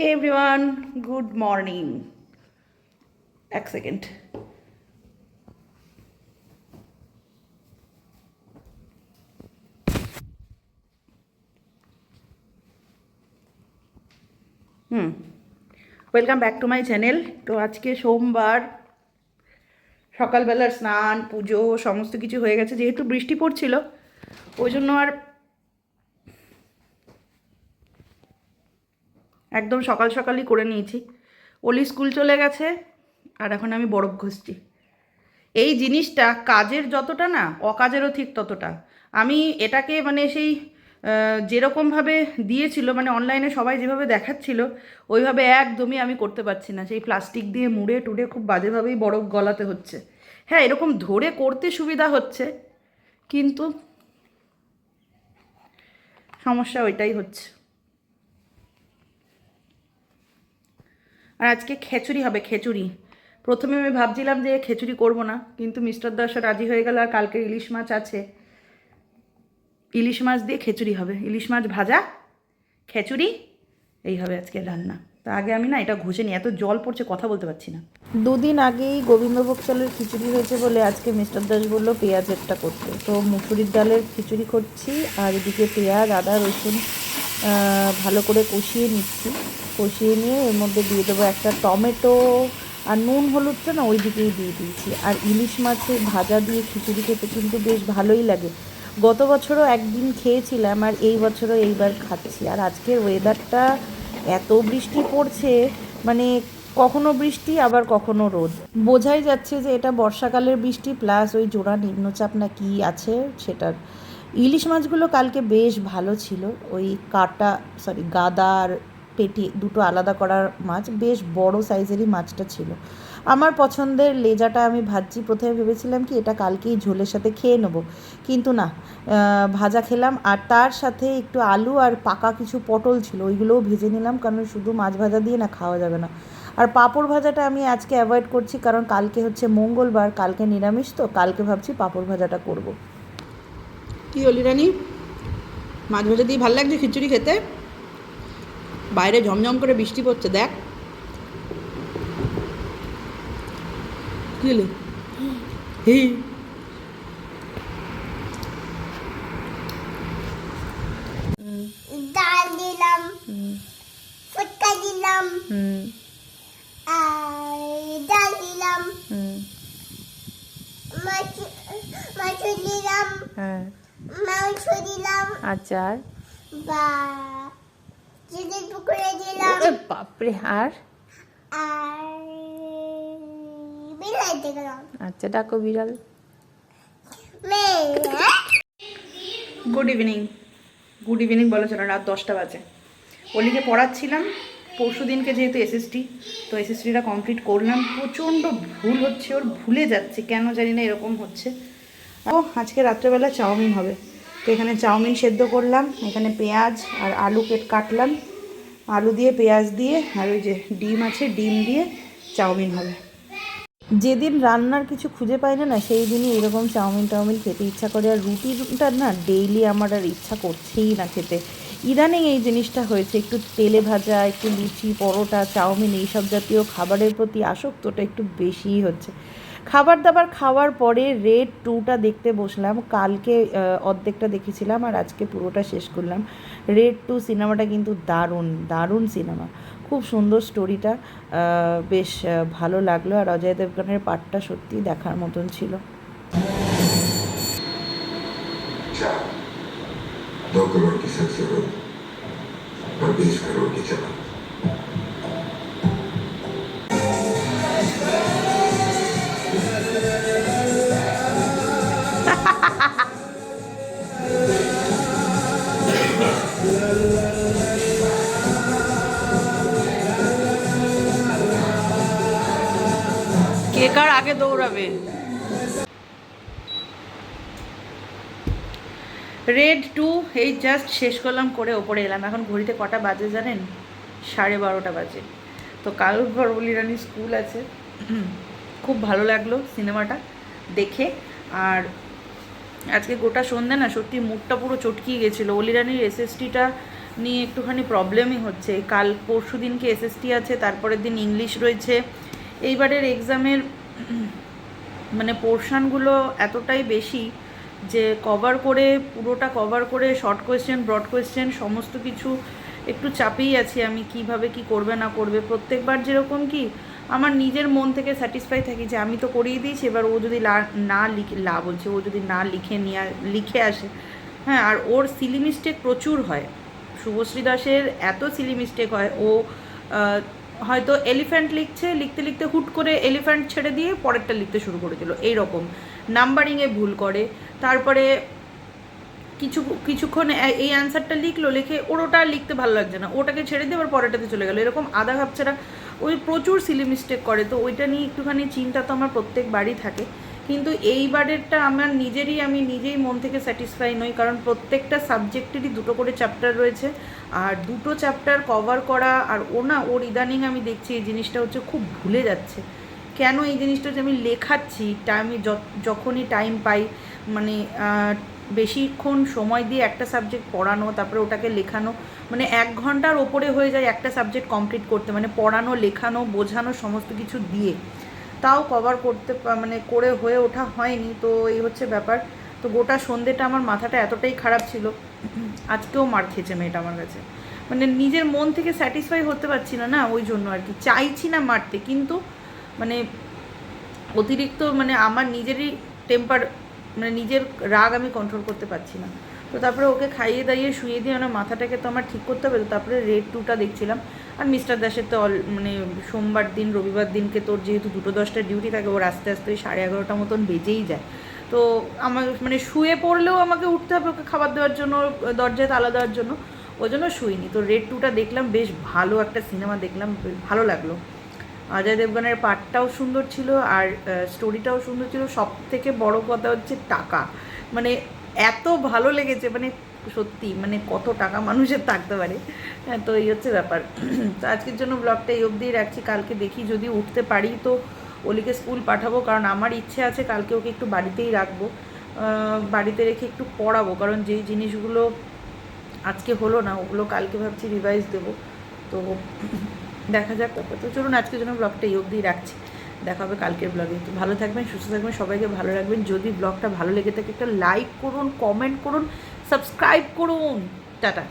হে everyone good morning এক second hmm welcome back to my channel তো আজকে সোমবার, সকালবেলার স্নান, পুজো, সমস্ত কিছু হয়ে গেছে, যেহেতু বৃষ্টি পড়ছিল, ওই জন্য আর একদম সকাল সকালই করে নিয়েছি। ওলি স্কুল চলে গেছে, আর এখন আমি বরফ ঘষছি। এই জিনিসটা কাজের যতটা না, অকাজেরও ঠিক ততটা। আমি এটাকে মানে সেই যেরকমভাবে দিয়েছিল মানে অনলাইনে সবাই যেভাবে দেখাচ্ছিল, ওইভাবে একদমই আমি করতে পারছি না। সেই প্লাস্টিক দিয়ে মুড়ে টুড়ে খুব বাজেভাবেই বরফ গলাতে হচ্ছে। হ্যাঁ এরকম ধরে করতে সুবিধা হচ্ছে, কিন্তু সমস্যা ওইটাই হচ্ছে। আর আজকে খেচুড়ি হবে, খেচুড়ি। প্রথমে আমি ভাবছিলাম যে খেচুড়ি করব না, কিন্তু মিস্টার দাস রাজি হয়ে গেল আর কালকে ইলিশ মাছ আছে। ইলিশ মাছ দিয়ে খেচুড়ি হবে। ইলিশ মাছ ভাজা, খেচুড়ি, এই হবে আজকে রান্না। তা আগে আমি না এটা ঘষে নিই, এত জল পড়ছে, কথা বলতে পারছি না। দুদিন আগেই গোবিন্দভোগ চালের খিচুড়ি হয়েছে বলে আজকে মিস্টার দাস বলল পেঁয়াজেরটা করতে। তো মুসুরির ডালের খিচুড়ি করছি আর এদিকে পেঁয়াজ, আদা, রসুন ভালো করে কষিয়ে নিচ্ছি। কষিয়ে নিয়ে এর মধ্যে দিয়ে দেবো একটা টমেটো আর নুন হলুদটা না ওই দিকেই দিয়ে দিয়েছি। আর ইলিশ মাছের ভাজা দিয়ে খিচুড়ি খেতে কিন্তু বেশ ভালোই লাগে। গত বছরও একদিন খেয়েছিলাম আর এই বছরও এইবার খাচ্ছি। আর আজকের ওয়েদারটা এত বৃষ্টি পড়ছে মানে কখনো বৃষ্টি, আবার কখনো রোদ। বোঝাই যাচ্ছে যে এটা বর্ষাকালের বৃষ্টি প্লাস ওই জোড়া নিম্নচাপ না কি আছে সেটার। ইলিশ মাছগুলো কালকে বেশ ভালো ছিল। ওই কাটা সরি গাদার পেটি দুটো আলাদা করার মাছ, বেশ বড় সাইজেরই মাছটা ছিল। আমার পছন্দের লেজাটা আমি ভাজছি, প্রথমে ভেবেছিলাম কি এটা কালকেই ঝোলের সাথে খেয়ে নেব। কিন্তু না ভাজা খেলাম, আর তার সাথে একটু আলু আর পাকা কিছু পটল ছিল, ওইগুলোও ভেজে নিলাম, কারণ শুধু মাছ ভাজা দিয়ে না খাওয়া যাবে না। আর পাঁপড় ভাজাটা আমি আজকে অ্যাভয়েড করছি, কারণ কালকে হচ্ছে মঙ্গলবার, কালকে নিরামিষ, তো কালকে ভাবছি পাঁপড় ভাজাটা করব। কি হলি রানি? মাছ ভাজা দিয়ে ভালো লাগছে খিচুড়ি খেতে? বাইরে ঝমঝম করে বৃষ্টি পড়ছে দেখ। হি। ডাল দিলাম। ফুটকা দিলাম। হুম। আর ডাল দিলাম। হুম। মাছ মাছ দিলাম। হ্যাঁ। মাংস দিলাম। আচার। বা চিকেন পকোড়া দিলাম বাপরে আর? দিলাম আচ্ছা ডাকো বিড়াল। গুড ইভিনিং গুড ইভিনিং বলা চলে রাত দশটা বাজে। অলিকে পড়াচ্ছিলাম পরশু দিনকে যেহেতু এসএসটি তো এসএসটিটা কমপ্লিট করলাম। প্রচণ্ড ভুল হচ্ছে ওর ভুলে যাচ্ছে কেন জানি না এরকম হচ্ছে। ও আজকে রাত্রেবেলা চাউমিন হবে। তো এখানে চাউমিন সেদ্ধ করলাম, এখানে পেঁয়াজ আর আলু কেট কাটলাম। আলু দিয়ে, পেঁয়াজ দিয়ে আর ওই যে ডিম আছে, ডিম দিয়ে চাউমিন হবে। যেদিন রান্নার কিছু খুঁজে পাই না না, সেই দিনই এরকম চাউমিন টাউমিন খেতে ইচ্ছা করে। আর রুটিটা না, ডেইলি আমার আর ইচ্ছা করছেই না খেতে। ইদানিং এই জিনিসটা হয়েছে, একটু তেলে ভাজা, একটু লুচি, পরোটা, চাউমিন, এইসব জাতীয় খাবারের প্রতি আসক্তটা একটু বেশিই হচ্ছে। খাবার দাবার খাওয়ার পরে রেড টুটা দেখতে বসলাম কালকে আহ, অর্ধেকটা দেখেছিলাম আর আজকে পুরোটা শেষ করলাম রেড টু সিনেমাটা কিন্তু দারুণ দারুণ সিনেমা খুব সুন্দর স্টোরিটা বেশ আহ, ভালো লাগলো আর অজয় দেবগানের পার্টটা সত্যি দেখার মতন ছিল चार दो करोड़ की सब जरूरत और बीस करोड़ की चमक কে কার আগে দৌড়াবে? রেড টু, এই জাস্ট শেষ করলাম, করে ওপরে এলাম। এখন ঘড়িতে কটা বাজে জানেন? সাড়ে বারোটা বাজে। তো কাল বরবলি রানী স্কুল আছে। খুব ভালো লাগল সিনেমাটা দেখে। আর আজকে গোটা সন্ধে না, সত্যি মুখটা পুরো চটকিয়ে গেছিল। অলিরানির এসএসটিটা নিয়ে একটুখানি প্রবলেমই হচ্ছে। কাল পরশু দিনকে এসএসটি আছে, তারপরের দিন ইংলিশ রয়েছে। এইবারের এক্সামের মানে পোর্শানগুলো এতটাই বেশি যে কভার করে, পুরোটা কভার করে, শর্ট কোয়েশ্চেন, ব্রড কোয়েশ্চেন, সমস্ত কিছু একটু চাপেই আছি আমি কীভাবে কি করবে, না করবে। প্রত্যেকবার যেরকম কি আমার নিজের মন থেকে স্যাটিসফাই থাকি যে আমি তো করিয়ে দিয়েছি, এবার ও যদি লা- না লিখে, লা বলছে, ও যদি না লিখে নিয়ে লিখে আসে। হ্যাঁ আর ওর সিলি মিস্টেক প্রচুর হয়। শুভশ্রী দাসের এত সিলি মিস্টেক হয়, ও হয়তো এলিফ্যান্ট লিখছে, লিখতে লিখতে হুট করে এলিফ্যান্ট ছেড়ে দিয়ে পরেরটা লিখতে শুরু করে দিল। এইরকম। নাম্বারিংয়ে ভুল করে। তারপরে কিছু, কিছুক্ষণ এই অ্যান্সারটা লিখলো, লিখে ওর ওটা লিখতে ভালো লাগছে না। ওটাকে ছেড়ে দিয়ে আবার পরেরটাতে চলে গেলো। এরকম আধা ভাবছেরা ওই প্রচুর সিলি মিস্টেক করে। তো ওইটা নিয়ে একটুখানি চিন্তা তো আমার প্রত্যেক বাড়ি থাকে। কিন্তু এইবারেরটা আমার নিজেরই, আমি নিজেই মন থেকে স্যাটিসফাই নই, কারণ প্রত্যেকটা সাবজেক্টেরই দুটো করে চ্যাপ্টার রয়েছে। আর দুটো চ্যাপ্টার কভার করা আর ও না ওর ইদানিং আমি দেখছি এই জিনিসটা হচ্ছে খুব ভুলে যাচ্ছে। কেন এই জিনিসটা হচ্ছে আমি লেখাচ্ছি টাইমে যখনই টাইম পাই মানে বেশিক্ষণ সময় দিয়ে একটা সাবজেক্ট পড়ানো, তারপরে ওটাকে লেখানো মানে এক ঘণ্টার ওপরে হয়ে যায় একটা সাবজেক্ট কমপ্লিট করতে মানে পড়ানো, লেখানো, বোঝানো, সমস্ত কিছু দিয়ে। তাও কভার করতে মানে করে হয়ে ওঠা হয়নি, তো এই হচ্ছে ব্যাপার। তো গোটা সন্ধ্যেটা আমার মাথাটা এতটাই খারাপ ছিল। আজকেও মার খেয়েছে মেয়েটা আমার কাছে। মানে নিজের মন থেকে স্যাটিসফাই হতে পারছি না না, ওই জন্য আর কি। চাইছি না মারতে, কিন্তু মানে অতিরিক্ত মানে আমার নিজেরই টেম্পার মানে নিজের রাগ আমি কন্ট্রোল করতে পারছি না। তো তারপরে ওকে খাইয়ে দাইয়ে শুয়ে দিয়ে আমার মাথাটাকে তো আমার ঠিক করতে হবে, তো তারপরে রেড টুটা দেখছিলাম। আর মিস্টার দাসের তো অল মানে সোমবার দিন, রবিবার দিনকে তোর যেহেতু দুটো দশটা ডিউটি থাকে, ওর আস্তে আস্তে ওই সাড়ে এগারোটা মতন বেজেই যায়। তো আমার মানে শুয়ে পড়লেও আমাকে উঠতে হবে ওকে খাবার দেওয়ার জন্য, দরজায় তালা দেওয়ার জন্য ওই জন্য শুইনি। তো রেড টুটা দেখলাম, বেশ ভালো একটা সিনেমা দেখলাম ভালো লাগল। অজয় দেবগনের পার্টটাও সুন্দর ছিল আর স্টোরিটাও সুন্দর ছিল। সব থেকে বড় কথা হচ্ছে টাকা। মানে এত ভালো লেগেছে মানে সত্যি মানে কত টাকা মানুষের থাকতে পারে। হ্যাঁ তো এই হচ্ছে ব্যাপার। তো আজকের জন্য ব্লগটা এই অবধিই রাখছি। কালকে দেখি যদি উঠতে পারি তো ওলিকে স্কুল পাঠাবো, কারণ আমার ইচ্ছে আছে কালকে ওকে একটু বাড়িতেই রাখব। বাড়িতে রেখে একটু পড়াবো, কারণ যেই জিনিসগুলো আজকে হলো না, ওগুলো কালকে ভাবছি রিভাইজ দেবো। তো দেখা যাক ব্যাপার। তো চলুন আজকের জন্য ব্লগটা এই অবধিই রাখছি। দেখা হবে কালকের ব্লগে তো ভালো থাকবেন, সুস্থ থাকবেন, সবাইকে ভালো রাখবেন। যদি ব্লগটা ভালো লেগে থাকে, একটা লাইক করুন কমেন্ট করুন। সাবস্ক্রাইব করুন। টাটা।